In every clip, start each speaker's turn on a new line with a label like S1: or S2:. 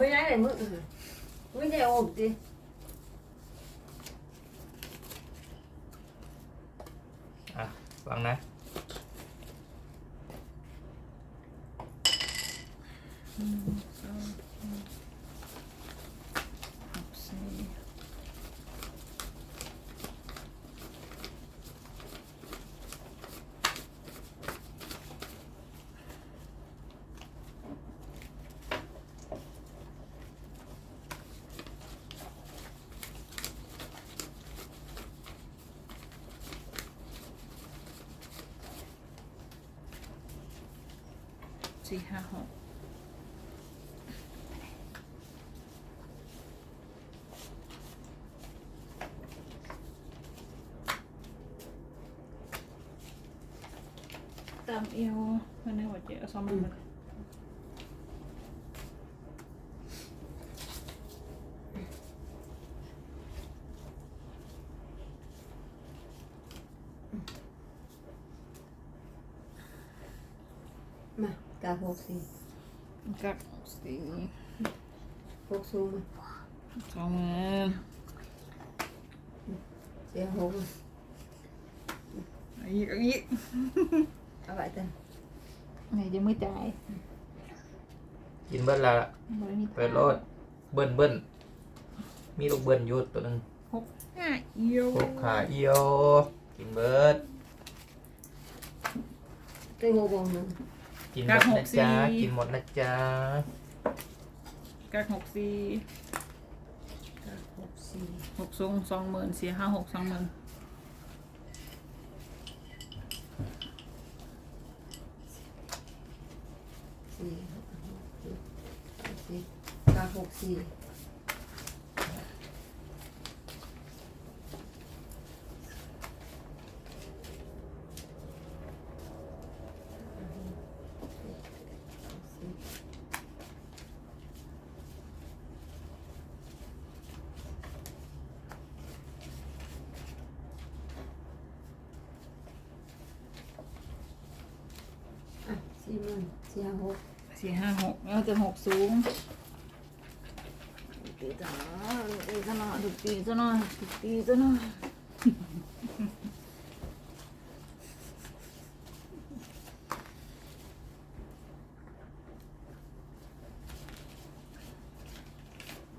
S1: ไปไหนเลยมึงไม่ได้โอมสิ
S2: อะฟังนะ
S3: หนึ่งสองสามหกสี่ สี่ห้าหกตามเอวมันในหัวเจ้าซ้อมมันมา
S1: มากาหกสี่
S3: กักสี่
S1: หกสูงมา
S3: สองหมื่น
S1: เสียหก
S3: อีกอีก
S1: เอาไปเต็ม
S3: ไหนจะไม่จ่าย
S2: กินเบิ้ลละ
S3: บริณิ
S2: เปิดโลดเบิ้ลเบิ้ลมีลูกเบิ้ลอยู่ตัวหนึง
S3: หกห้าเอียว
S2: หกขาเอียว กินเบิร์ด
S1: เต็มหกวงหนึ่ง
S2: กินหมดนะจ๊ะกินหมดนะจ๊ะ
S3: กักหกสี่
S1: กาหกสี่
S3: หกสูงสองหมื่นสี่ห้าหกสองหมื่น
S1: สี่ห้าหกเจ็ดแปดสิบ กาหกสี่อะสี่หมื่นสี่ห้าหก
S3: สี่ห้าหกแล้วจะหกสูง ตีจ้าตีจ้าหน่อยถูกตีจ้าหน่อยถูกตีจ้าหน่อย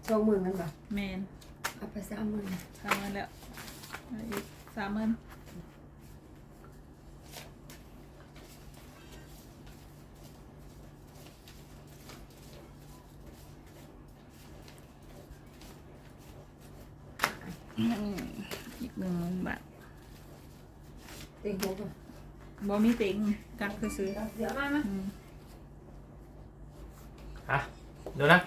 S1: สองหมื่นกันป่ะ
S3: แมน
S1: เอาไปสามหมื่น
S3: สามหมื่นแล้วเอาอีกสามหมื่น อืมอีกหนึ่งหมื่นบาท
S1: เต็งหกอะ
S3: บ่มีติงกักคือซื้อ
S1: เดี๋ยวมามา
S3: อืม
S2: อะดูนะ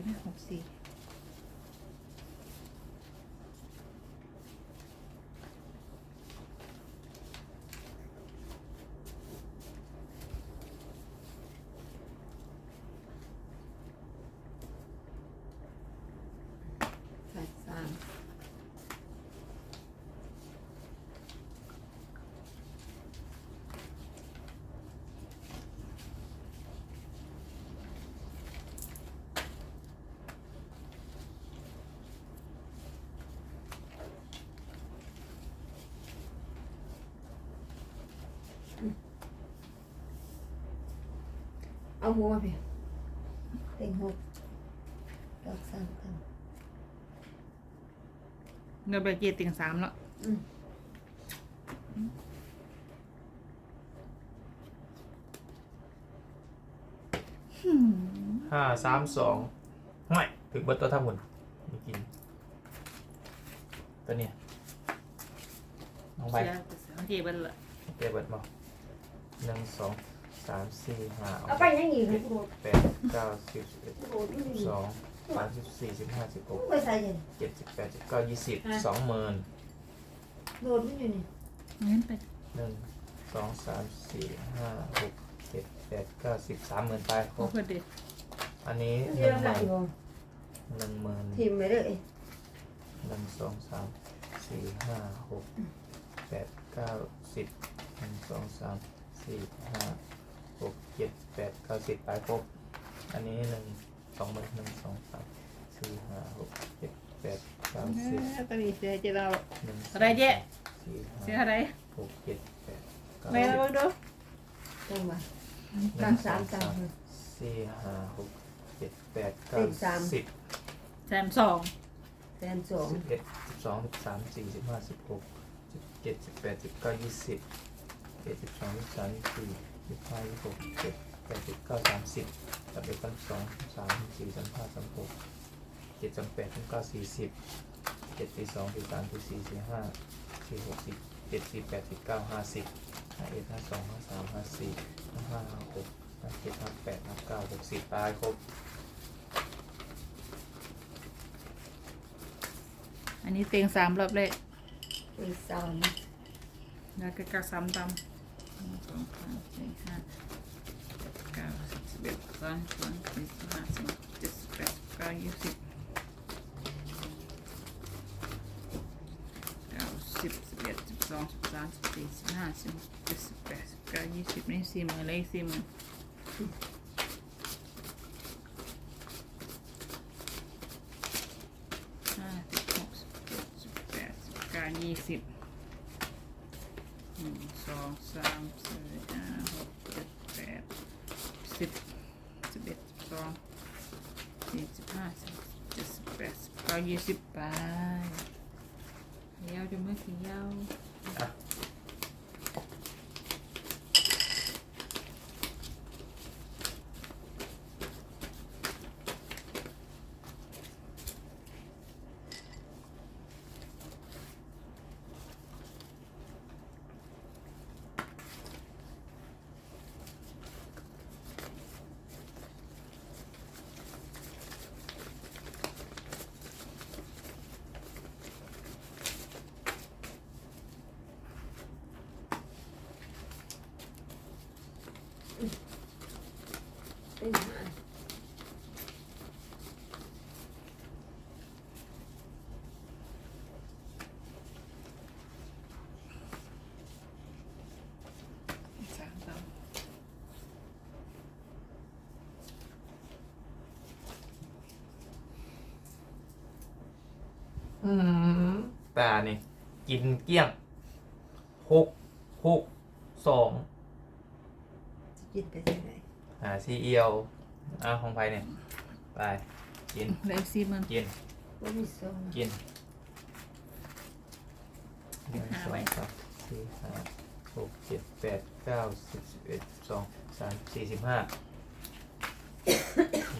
S3: ตามนี้ก็ได้หกสี่
S1: ใส่สาม เอาหัวไปเต็งหกดอกสามตัน
S3: เงินไปเจ็ดติงสามแล้ว
S1: อืม
S2: ห้าสามสองไม่ถึงเบิร์ดตัวทั้งหมดไม่กิน ตัวเนี้ยน้องใบ
S3: เสียเสียเจ็บไปละ
S2: เก็บเบิร์ดมาหนึ่งสอง สามสี่ห้า
S1: เอาไปยังอีกเลยกู
S2: แปดเก้าสิบสิบเอ็ดสิบสองสามสิบสี่สิบห้าสิบหก
S1: ไปใส่ยัง
S2: เจ็ดสิบแปดสิบเก้ายี่สิบสองหมื่น
S1: โดดอยู่นี่
S3: เงินไป
S2: หนึ่งสองสามสี่ห้าหกเจ็ดแปดเก้าสิบสามหมื่นไปคร
S3: โอ้
S2: บ
S3: อเด็ด
S2: อันนี้หนึ่
S1: ยว
S2: งห
S1: ไมื่
S2: นหนึ่งหมื่น
S1: ทิมไปเลย
S2: หนึ่งสองสามสี่ห้าหกแปดเก้าสิบหนึ่งสองสามสี่ห้า หกเจ็ดแปดเก้าสิบไปครบอันนี้หนึ่งสองหมื่นหนึ่งสองสามสี่ห้าหกเจ็ดแปดเก้าสิบ
S3: ตอนนี้เสียเจเรา
S2: หนึ่งสง
S3: อะไรเจ๊
S2: สี่
S3: เสีย
S2: ห้า
S3: อะไร
S2: หกเจ็ดแปดเก้า
S3: ไม่
S2: สิ
S3: ระ
S2: บ
S3: วังดู
S1: จังหวะ
S2: หนึ่
S1: ตาม
S2: งส
S1: สา
S2: อ
S1: ม
S2: ง
S1: ตาม
S2: สามสี่ห้าหกเจ็ดแปด
S1: เต็
S2: เก้าม
S1: สาม
S2: สิบ
S3: แซมสอง
S1: แสนสอง
S2: สิบเอ็ดสิบสองสิบสามสี่สิบห้าสิบหกสิบเจ็ดสิบแปดสิบเก้ายี่สิบเจ็ดสิบสองสิบสามสิบสี่ สิบห้าสิบหกสิบเจ็ดแปดสิบเก้าสามสิบสามเอ็ดสามสองสามสี่สามห้าสามหกเจ็ดสามแปดสามเก้าสี่สิบเจ็ดสี่สองสี่สามสี่สี่สี่ห้าสี่หกสี่เจ็ดสี่แปดสี่เก้าห้าสิบห้าเอ็ดห้าสองห้าสามห้าสี่ห้าห้าห้าหกห้าเจ็ดห้าแปดห้าเก้าหกสิบตายครบ
S3: อันนี้เตียงสามรอบเลย
S1: เป็นสาม
S3: แล้วก็กระซ้ำตำห นึ่งสองสามสี่ห้าเก้าสิบสิบเอ็ดสิบสองสิบสามสี่สิบห้าสิบหกเจ็ดสิบแปดสิบเก้ายี่สิบเก้าสิบสิบเอ็ดสิบสองสิบสามสิบสี่สิบห้าสิบหกเจ็ดสิบแปดสิบเก้ายี่สิบนี่สี่หมื่นเลยสี่หมื่นห้าสิบหกสิบเจ็ดสิบแปดสิบเก้ายี่สิบ องสามสี่ห้าหกเจ็ดแปดสิบสิบเอ็ดสิบสองสี่สิบห้าสิบเจ็ดสิบแปดสิบเก้ายี่สิบไปเยาวจะไม่กี่ยาว
S2: อะ
S1: เป็นห้า
S3: สามสาม
S2: อืมตานี่กินเกลี้ยงหกหกสอง
S1: นหา
S2: ซีเอียวอะของไฟเนี่ยไปกิน
S3: เหลยสี่หมื่น
S2: กิน
S1: ว่ามีสอง
S2: กินหนึ่ง
S3: ห้า
S2: สอ
S3: ไว้
S2: งสามสี่ห้าหกเจ็ดแปดเก้าสิบสิบเอ็ดสิบสองสามสี่สิบห้า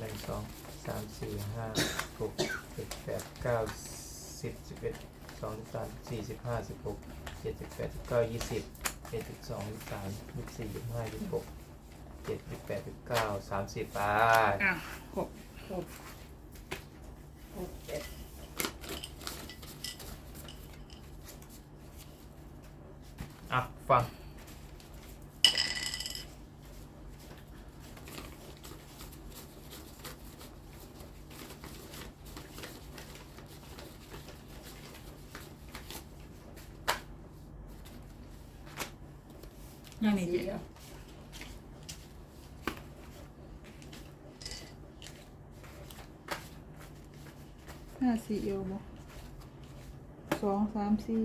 S2: หนึ่งสองสามสี่ห้าหกเจ็ดแปดเก้าสิบสิบเอ็ดสองสิบสามสี่สิบห้าสิบหกเจ็ดสิบแปดสิบเก้ายี่สิบเจ็ดสิบสองยี่สิบสามยี่สิบสี่ยี่สิบห้ายี่สิบหก เจ็ดสิบแปดสิบเก้าสามสิบไป
S3: อะหก
S1: หกหกเจ็ด
S2: อะ ฟัง
S3: ยังนี่
S1: สี่
S3: เจ๊
S1: อะ
S3: สี่เอวบ่สองสามสี่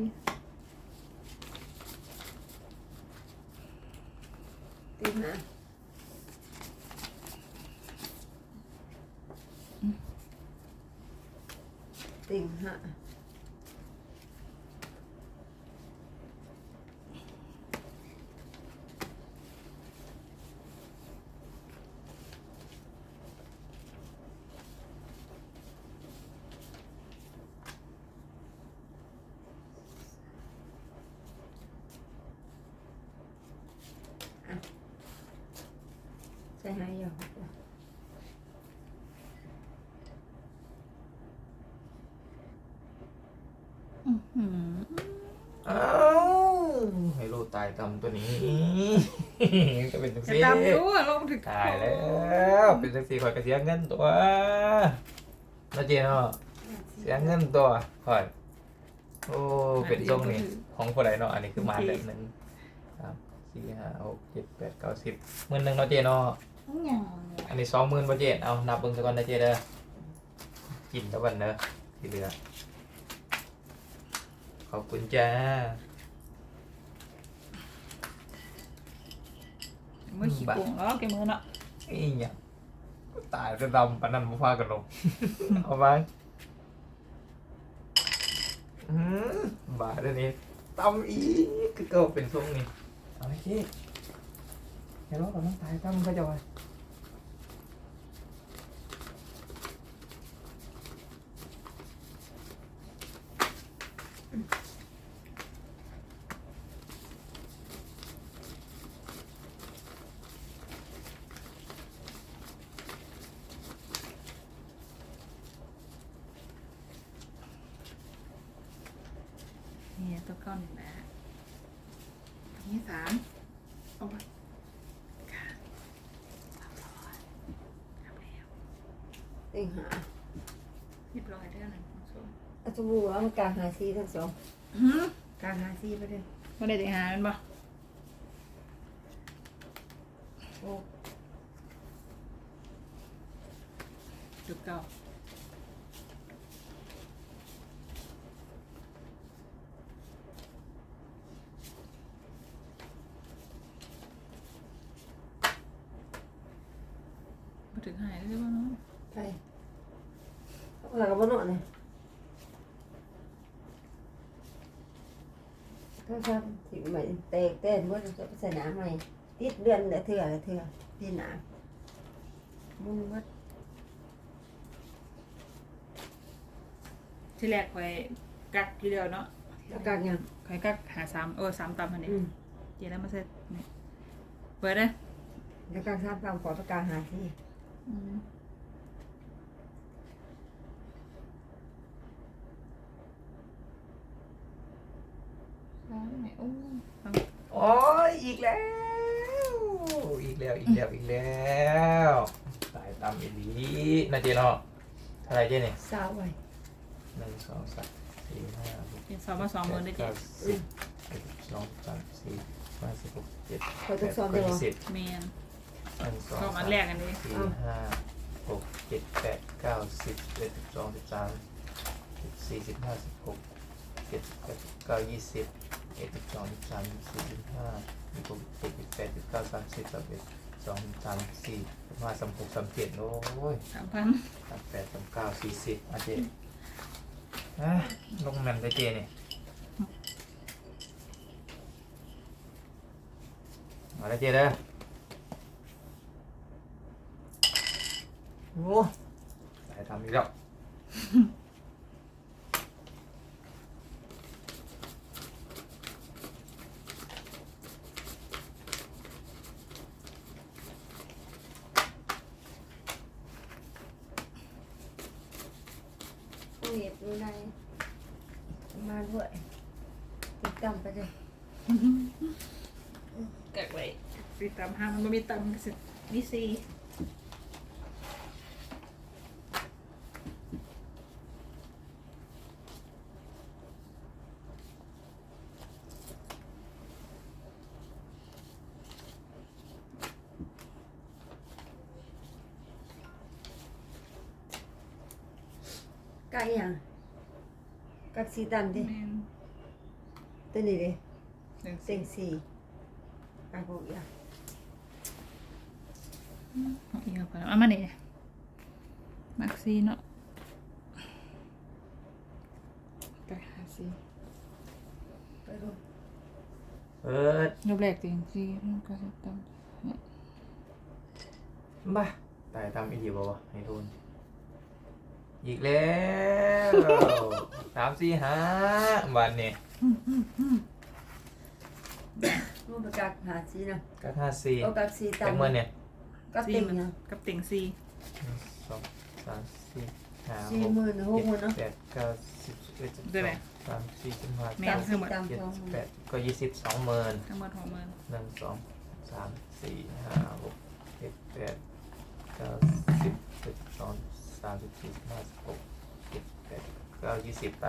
S1: ไปหาอยู่
S3: อื้อหือ
S2: อ้าวไฮโลตายตำตัวนี้จะเป็นจัง
S3: จะ
S2: ซี่
S3: ตามดูอะลงถึง
S2: ตายแล้วเป็นจังซี่คอยกระเสียเงินตัวน่าเจเนาะเสียเงินตัวคอยโอ้เป็นทรงนี่ของผู้ใดเนาะอันนี้คือมาแบบหนึ่งสามสี่ห้าหกเจ็ดแปดเก้าสิบหมื่นหนึ่งเนาะเจเนาะ
S1: ยัง
S2: อั นนี้สองหมื่นบ่เจนเอานับเบิ่งซะก่อนนะเจเด้อกินแล้วกันเด้อที่เหลือขอบคุณจ้า
S3: มือขี้โกงแล้วแกมือเนาะ
S2: อีหยังตายจะดำปานนั้นบ่พากันลงเอาไปอืมบาดอันนี้ตำอีกคือเก็เป็นทรงนี่เอาไอ้เจ๊เห็นว่าเราต้องตายตำก็จะไว้
S3: นี่ตัวก้อนนี่แหละนี่สามเอาไปค่ะสามร้อยเอาแล้ว
S1: เต็งหา
S3: เรียบร้อยได้แล้วนะคุณผู้ชม
S1: อาจจะบูว่ามันกลางหาซีทั้งสอง
S3: หืม
S1: กลางหาซีไปเลย
S3: บ่ได้แต่หามันบ่
S1: โอ้
S3: จุดเก้ามาถึงหายได้บ้างเนาะ
S1: ไปเราก็บ่นอนเลยก็ทำถึงใหม่เตะเต้นว่าจะไปใส่น้ำใหม่ติดเดือนละเถื่อละเถื่อที่หนามุนวัด
S3: ที่แรกคอยกักทีเดียวเนาะ
S1: แล้วกลางยัง
S3: คอยกักหาสามเออสามตำพันนี้
S1: อืม
S3: เจแล้วมาเสร็จนี่เปิดเลย
S1: แล้วกลางสามกลางขอประกลางหาซี
S3: อืมสามไหนโอ้ฟัง
S2: โอ้ยอีกแล้ว อีกแล้ว อีกแล้ว อีกแล้วตายตำอีหลีน่าเจเนาะเท่าไหรเจเนี่ย
S1: สาวไว้
S2: หนึ่งสองสามสี่ห้าหก
S3: เป็นสองมาสองหมื่นได้เจ็
S2: เก้า
S3: ด
S2: สิบเอ็ดสองสามสี่ห้าสิบหกเจ็ด
S1: คอยทุกซ้อม
S2: แป
S1: ได้
S2: ด
S1: บ่
S2: ยี่สิบ
S3: เมน
S2: หนึ่งสอง
S3: เข้ามา
S2: สาม
S3: แรกอันนี้
S2: สี่ห้าหกเจ็ดแปดเก้าสิบเอ็ดสิบสองสิบสามสิบสี่สิบห้าสิบหกเจ็ดแปดเก้ายี่สิบ เอ็ดสิบสองสิบสามสิบสี่สิบห้าสิบหกสิบเจ็ดสิบแปดสิบเก้าสามสิบสามเอ็ดสองสามสี่สิบห้าสามหกสามเจ็ดโอ้ย
S3: สามพัน
S2: สามแปดสามเก้าสี่สิบอาเจอะลงแมนไปเจเนี่ยมาแล้วเจเด้อโอ้ได้ทำอีกแล้ว
S1: โอ้ยดูได้มาด้วยติดตามไปเลย
S3: แกะไว้ตี ตำห้ามันไม่มีตำก็สิวิซี
S1: ไก่ยังกักสีดำดิ
S3: แมน
S1: ตัวนี้ดิ
S3: หนึ่ง
S1: เต็งสี่กักหกอย่าง
S3: เอาอีกแล้วพอแล้วเอามาเนี่ยมักซีเนาะกะหาซี
S1: ไปดู
S2: เปิด
S3: รอบแรกจริงซีมันก็จะต
S2: บ้าตายทำอีกทีบ่วะให้ทุนอีกแล้วสามสี่ห้าวันนี้
S1: รูปกักหาสีนะ
S2: ก็ห้าสี่
S1: เอากักสี
S2: จัง
S1: ดำ
S2: เมื่อเนี่ย
S1: ก็
S3: สี่
S1: ติ่ง
S3: มัน
S1: นะ
S3: กับติ่งสี่
S2: หนึ่งสองสามสี่ห้า
S1: สี่
S2: หก
S1: หมื่นหกหมื่น
S2: เจ็
S1: เนาะ
S2: ดแปดเก้าสิบสิบเอ็ดสิบสองสามสี่สิบห้า
S3: แม่
S2: เก้า
S3: นคือหมด
S1: ตาม
S2: เจ็ด
S1: สอง
S2: สิบ
S1: หมื่น
S2: แปดก็ยี่สิบสองหมื่น
S3: ทั้งหมดหกหมื่น
S2: หนึ่งสองสามสี่ห้าหกเจ็ดแปดเก้าสิบเจ็ดสองสามสิบสี่สิบห้าสิบหกเจ็ดแปดเก้ายี่สิบไป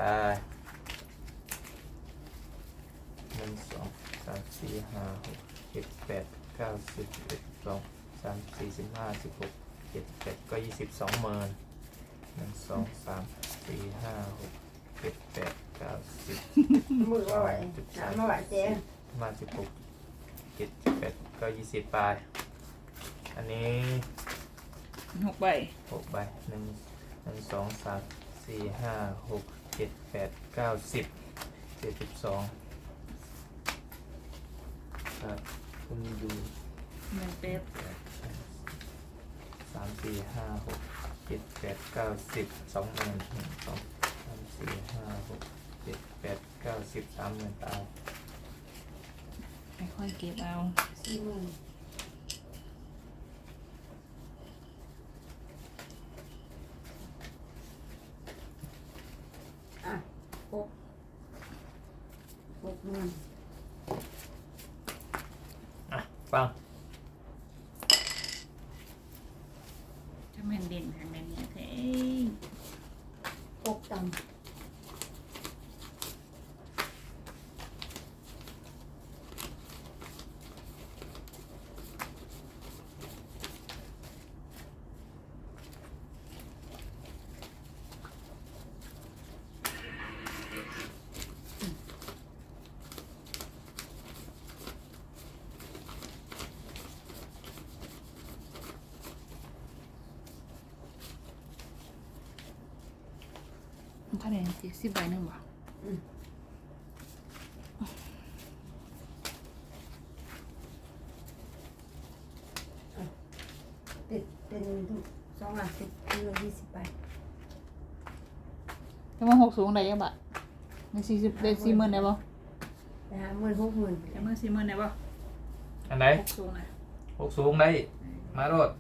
S2: หนึ่งสองสามสี่ห้าหกเจ็ดแปดเก้าสิบสิบเอ็ดสิบสองสามสี่สิบห้าสิบหกเจ็ดแปดก็ยี่สิบสองหมื่นหนึ่งสองสามสี่ห้าหกเจ็ดแปดเก้าสิบ
S1: มือว่าไหวหนามาไหวเจ๊
S2: มาสิบหกเจ็ดสิบแปดก็ยี่สิบไปอันนี้
S3: หกใบ
S2: หกใบหนึ่งหนึ่งสองสามสี่ห้าหกเจ็ดแปดเก้าสิบเจ็ดสิบสองครับคุณดู
S3: หนึ่งเป็ด
S2: สามสี่ห้าหกเจ็ดแปดเก้าสิบสองหมื่นหนึ่งสองสามสี่ห้าหกเจ็ดแปดเก้าสิบสามหมื่นตาย
S3: ไม่ค่อยเก็บเอา
S1: สี่หมื่นอะหกหกหมื่น
S2: อะฟัง
S3: ถ้าแม่นเด่นทางในนี้เท่
S1: ห กต่ำ
S3: มันก็เด่นสิสิบใบหนึ่งบ่
S1: ติดเป็นสองอะสิบเป็นยี่สิบไป
S3: แต่ว่าหกสูงได้ยังบ่ในสี่สิบได้สี่หมื่นได้บ่
S1: ไปหาหมื่นหกหมื่น
S3: แต่เมื่อสี่หมื่นได้บ่
S2: อันไหน
S3: หกสูงนะ
S2: หกสูงได้มาโรด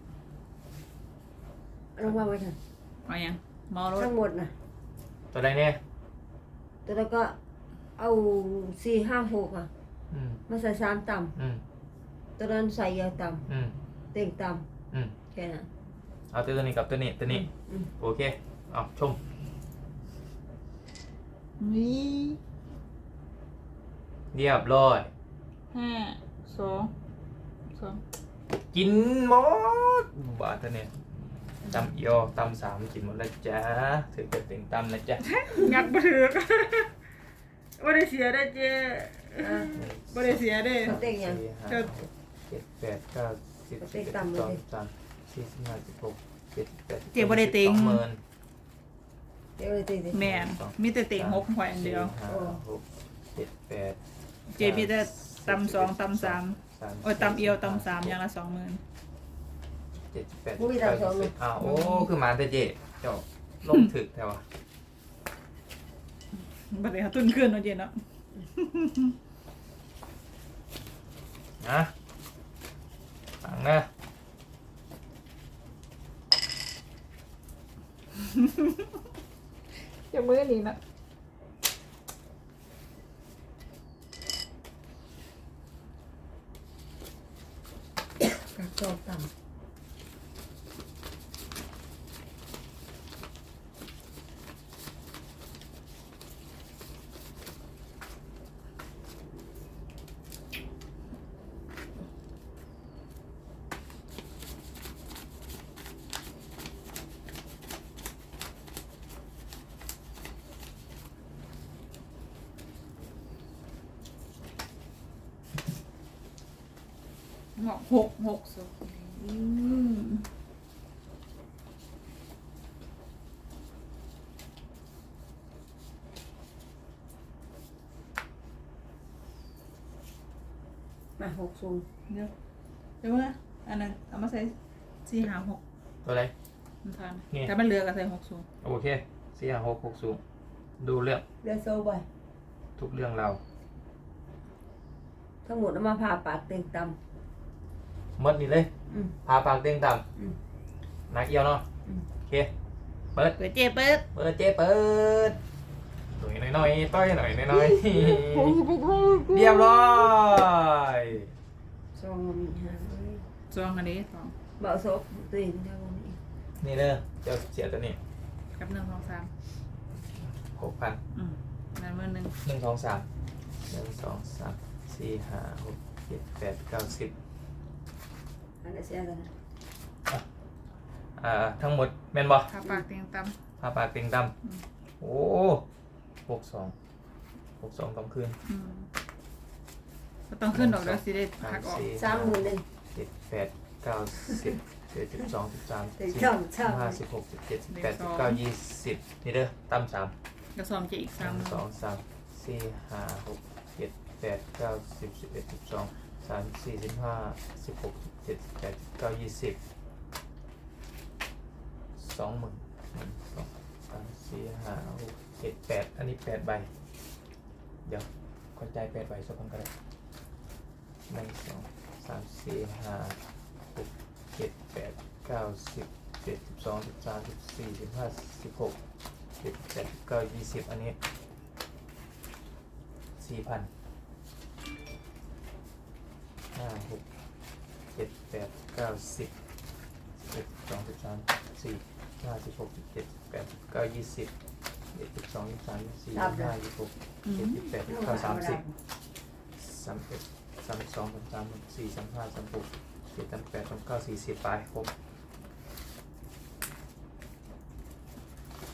S1: ลงมาไว้เถอะ
S3: เอายังเมารถ
S1: ทั้งหมดนะ
S2: ตัวใดเนี่ย
S1: ตัวแล้วก็เอาสี่ห้าหกอะ
S2: อืม
S1: มาใส่สามต่
S2: อืมำ
S1: ตัวนั้นใส่ยาวต่
S2: อืมำ
S1: เต่งต่
S2: อืมำ
S1: แค่นั้น
S2: เอาตัวนี้กับตัวนี้ตัวนี้
S1: อืม
S2: โอเคเอาชม
S3: นี่
S2: เรียบร้อย
S3: ห้าสองสอง
S2: กินหมดบาทเท่านี้ ตำเอียวตำสามกินหมดแล้วจ้าถือเป็นติ่งตำนะจ๊ะ
S3: งัดบ่ถือกบ่ได้เสียได้เจ้
S1: อะ
S3: บ่ได้เสียได้
S1: เขาเต่งยัง
S2: สี่ห้า
S3: เจ้า
S2: หกเจ็ดแปดเก้าสิบ
S1: เอา
S2: สิบ
S1: เต็
S2: เอ็
S1: ง
S2: ด
S1: ตำ
S2: สิบ
S1: เลย
S2: สองสิบสามสี่สิบห้าสิบหกเจ็ดสิบแปดสิบ
S3: เจ๊บ่ได้ติ่ง
S2: สองหมื่น
S1: เดี๋ยวเลยเต่งดิ
S3: แม่นมีแต่เต็งหกหอยอันเดียว
S2: สี่ห้าหกเจ็ดแปด
S3: เจมีแต่ตำสองตำสามโอ้ยตำเอียวตำสามอย่างละสองหมื่น
S2: เจ็ดแปด
S1: บ่มีตำสองเลย
S2: อ้าวโอ้คือมาแต่เจ๊เจ้าลงถึกแถวะ
S3: บัดนี้เขาตุ้นขึ้นเนาะเจเนาะ
S2: นะฟังนะ
S3: จะมือนี้นะ
S1: กับจอบต่ำ
S3: หกหกหกสุดอืม
S1: มาหกสูง
S3: เดี๋ยวเดี๋ยวเมื่ออันนั้นเอามาใส่สี่หาหก
S2: ตัวอะไร
S3: มันทาน
S2: นี่
S3: แต่มันเหลือก็ใส่หกสูง
S2: โอเคสี่ห้าหกหกสูงดูเรื่อง
S1: เรือโซ่ไป
S2: ทุกเรื่องเรา
S1: ทั้งหมดเอามาผ่าปากเต่งต่
S2: หมดนี่เลย
S1: อืม
S2: พาปากเต็งต่
S1: อืมำ
S2: นักเอียวเนาะ
S1: อืม
S2: โอเคเปิด
S3: เปิดเจ๊เปิด
S2: เปิดเจ๊เปิดหน่อยหน่อยๆต้อยหน่อยหน่อยๆเรียบร้อย
S1: ซองมันมีหาเลย
S3: ซองอันนี้สอง
S1: เบาศพตัวเองเท่านี้
S2: นี่เด้อเจ้าเสียตัวนี้
S3: กับหนึ่งสองสาม
S2: หกพัน
S3: อืมนั่นมือหนึ่ง
S2: หนึ่งสองสามหนึ่งสองสามสี่ห้าหกเจ็ดแปดเก้าสิบ
S1: อันนั้นเสียกันนะ
S2: อ่าทั้งหมดแม่นบ่
S3: ทาปากเตียงต
S2: พาปากเต็งต่
S3: อืมำ
S2: โอ้หกสองหกสองต้องคืนำ
S3: อืมก็ต้องขึ้นดอกแล้วสิได้พักออก
S1: สามหมื่นเลย
S2: เจ็ดแปดเก้าสิบเจ็ดสิบสองสิบสาม
S1: แต่
S2: สิบ
S1: ชอบชอบ
S2: ห้าสิบหกสิบเจ็ดสิบแปดสิบเก้ายี่สิบนี่เด้อตั้มสาม
S3: กระซอมจะอีก
S2: ห
S3: สาม
S2: นึ่งสองสามสี่ห้าหกเจ็ดแปดเก้าสิบสิบเอ็ดสิบสอง สามสี่สิบห้าสิบหกสิบเจ็ดสิบแปดสิบเก้ายี่สิบสองหมื่นหนึ่งสองสามสี่ห้าหกเจ็ดแปดอันนี้แปดใบ เดี๋ยวกระจายแปดใบสักคนก็ได้หนึ่งสองสามสี่ห้าหกเจ็ดแปดเก้าสิบเจ็ดสิบสองสิบสามสิบสี่สิบห้าสิบหกเจ็ดแปดเก้ายี่สิบอันนี้สี่พัน ห้าหกเจ็ดแปดเก้าสิบสิบเอ็ดสิบสองสิบสามสิบสี่ห้าสิบหกสิบเจ็ดสิบแปดสิบเก้ายี่สิบเอ็ดสิบสองยี่สิบสามยี่สิบสี่ยี่สิบห้ายี่สิบหก
S3: อื
S2: เจ็ด
S3: ม
S2: สิบแปดสิบเก้าสามสิบสามเอ็ดสามสองสามสามสามสี่สามห้าสามหกเจ็ดสามแปดสามเก้าสี่สิบไปครบ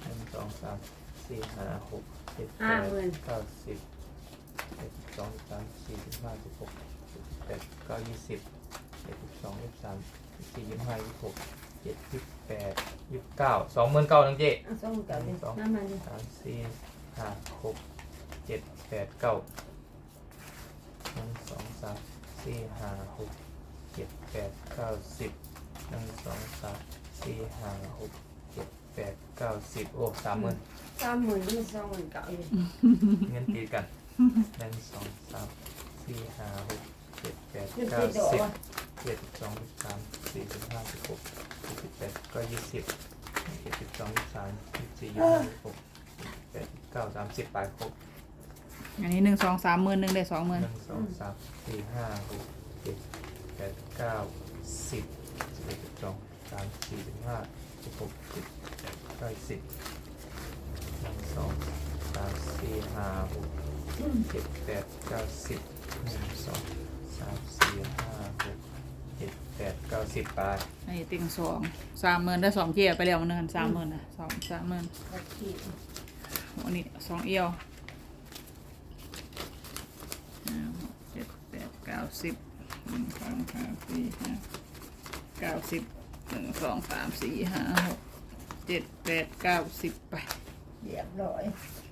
S2: หนึ่งสองสามสี่ห้าหกเจ็ดแป
S1: ห้า
S2: ด
S1: หมื่น
S2: เก้าสิบเจ็ดสิบสองสิบสามสี่สิบห้าสิบหกสิบ แปดเก้ายี่สิบเจ็ดสิบสองยี่สิบสามยี่สิบสี่ยี่สิบห้ายี่สิบหกเจ็ดสิบแปดยี่สิบเก้าสองหมื่นเก้านังเจ๊
S1: เอาซองเก่าเลยน้ำมันเลย
S2: สามสี่ห้าหกเจ็ดแปดเก้าหนึ่งสองสามสี่ห้าหกเจ็ดแปดเก้าสิบหนึ่งสองสามสี่ห้าหกเจ็ดแปดเก้าสิบโอ้สามหมื่น
S1: สามหมื่นนี่ซองหมื่นเก่าอยู่
S2: เงินตีกันหนึ่งสองสามสี่ห้าหก เจ็ดแปด
S1: ขึ้น
S2: เก้า
S1: ติดดอก
S2: สิบ
S1: วะ
S2: เจ็ดสิบสองสิบสามสี่สิบห้าสิบหกเจ็ดสิบแปดก็ยี่สิบเจ็ดสิบสองสิบสามสิบสี่ยี่สิบห้าสิบหกแปดสิบเก้าสามสิบไปครบ
S3: อันนี้หนึ่งสองสามหมื่นหนึ่งได้สองหมื่น
S2: หนึ่งสองสามสี่ห้าหกเจ็ดแปดเก้าสิบสิบเอ็ดสิบสองสามสี่สิบห้าสิบหกสิบแปดเก้าสิบหนึ่งสองสามสี่ห้าหกเจ็ดแปดเก้าสิบหนึ่งสอง สามสี่ห้าหกเจ็ดแปดเก้าสิบไป
S3: อันนี้ติงสองสามหมื่นได้สองเจียไปแล้วมันเนินสามหมื่นนะสองสามหมื่น
S1: โอเค
S3: อันนี้สองเอียวห้าหกเจ็ดแปดเก้าสิบหนึ่งสองสามสี่ห้าเก้าสิบหนึ่งสองสามสี่ห้าหกเจ็ดแปดเก้าสิบไป
S1: เรียบร้อย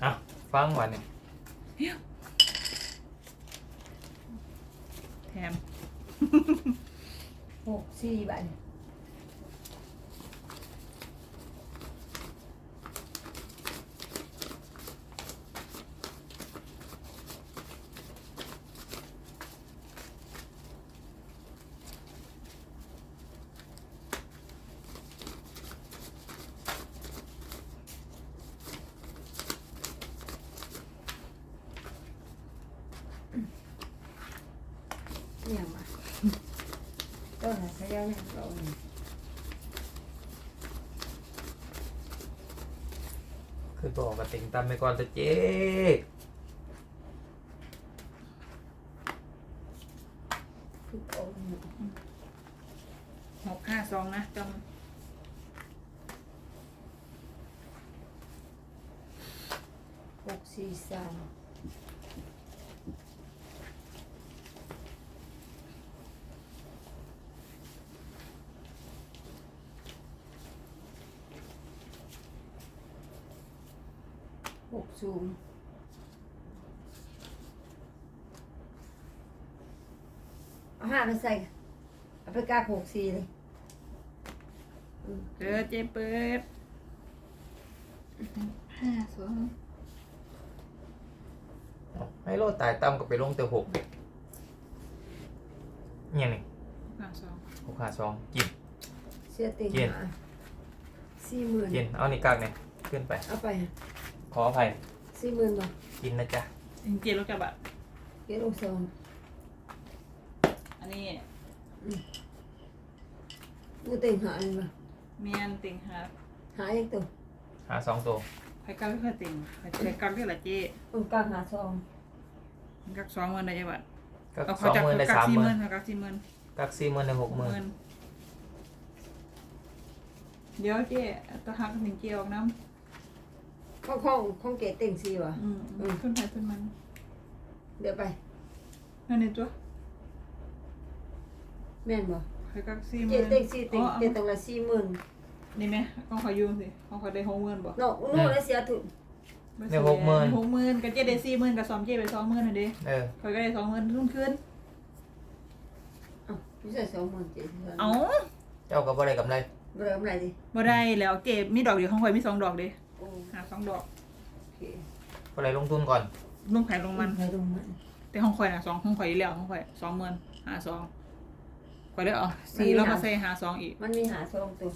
S2: อะฟังวันนี้
S3: แถม
S1: หกสี่ใบเนี่ยมาต้นอะไรก็ยังเนี่ยเราเนี่ย
S2: คือตัวกระติ งตามไปก่อนแต่เจ๊
S3: หกห้าสองนะจำ
S1: หกสี่สาม สูงเอาห้าไปใส่เอาไปกากหกสี่เลยอืมำ
S3: เปิดเจ๊เปิดห้าสอง
S2: ให้โลดตายต่ำก็ไปลงแต่หกเนี่ยนี่
S3: หห้าสอง
S2: หกห้าสองกิน
S1: เสียติง
S2: เย็น
S1: หาสี่หมื่น
S2: กินเอานี่กากเนี่ยขึ้นไป
S1: เอาไป
S2: ขออภัย
S1: สี่หมื่นบ่
S2: กินนะจ๊ะ
S3: จริงๆแล้วจะแบบ
S1: เกลงสอง
S3: อันนี้
S1: กูติงหาเลยบ่
S3: เมียนติงหา
S1: หาอีกตัว
S2: หาสองตัว
S3: ไข่กักก็คือติงไข่ไข่กักก็ละเจ๊
S1: ตรงกลางหาสอง
S3: กักสองหมื่นได้ยังไง
S2: ก็
S3: เอา
S2: ส
S3: เขา
S2: อง
S3: จาก
S2: หมื่นได้
S3: กัก
S2: สาม
S3: สี่
S2: ห
S3: ห
S2: มื่
S3: มื่
S2: น
S3: นกักสี่หมื่น
S2: กักสี่หมื่นได้หกหมื่น
S3: เดี๋ยวเจ๊ตะหักถึงเกี่ยวน้
S1: ข้องข้องข้องเกตติงสี่บ่ำ
S3: อืมอืมขึ้นไปขึ้นมัน
S1: เดี๋ยวไป
S3: นั่นนี่ตัว
S1: แม่นบ่
S3: ไข่กักสี่ห
S1: เก
S3: มื่
S1: ต
S3: น
S1: ติงสี่ติง
S3: อ๋อ
S1: เกตตรงละสี่หมื่น
S3: นี่ไหมต้องขอยืมสิต้องขอได้หกหมื่นบ่
S1: เนาะนู่นแล้วเสียทุน
S2: ได้หกหมื่น
S3: หกหมื่นกับเจ๊ได้สี่หมื่นกับสองเจ๊ไปสองหมื่นน่ะดิ
S2: เออ
S3: คอยก็ได้สองหมื่นรุ่นขึ้น
S1: เอ้าไม่ใช่สองหมื่นเจ็ด
S3: เอ้า
S2: เจ้าก็บ่ได้กำไร
S1: เริ่มอะไรดิ
S3: บ่ได้แล้วเจ๊มีดอกเดียวของข่อยมีสองดอกเดิ
S1: โอ้
S3: หาสองดอก
S1: โอเค
S2: ก็เลยลงทุนก่อน
S3: ลงไผ่ลงมัน
S1: ใครลงมัน
S3: แต่ของข่อยน่ะสองของข่อยอีแล้วของข่อยสองหมื่นหาสองข่อยได้เอาสี่แล้วมาใส่หาสองอีก
S1: มันมีหาสองตัว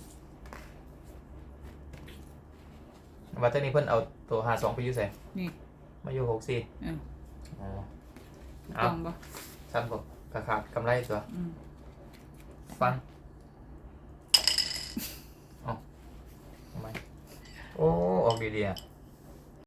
S2: ว่าเจ้านี้เพิ่นเอาตัวหาสองไปอยู่ใส่
S3: นี่
S2: มาอยู่หกสี่
S3: เออ
S2: อ๋อ
S3: ถูก
S2: เอา
S3: ต้องปะ
S2: สั้นกว่ากระขาดกำไรตัว
S3: อืม
S2: ฟัง เอาทำไม โอ้ออกดีๆอะ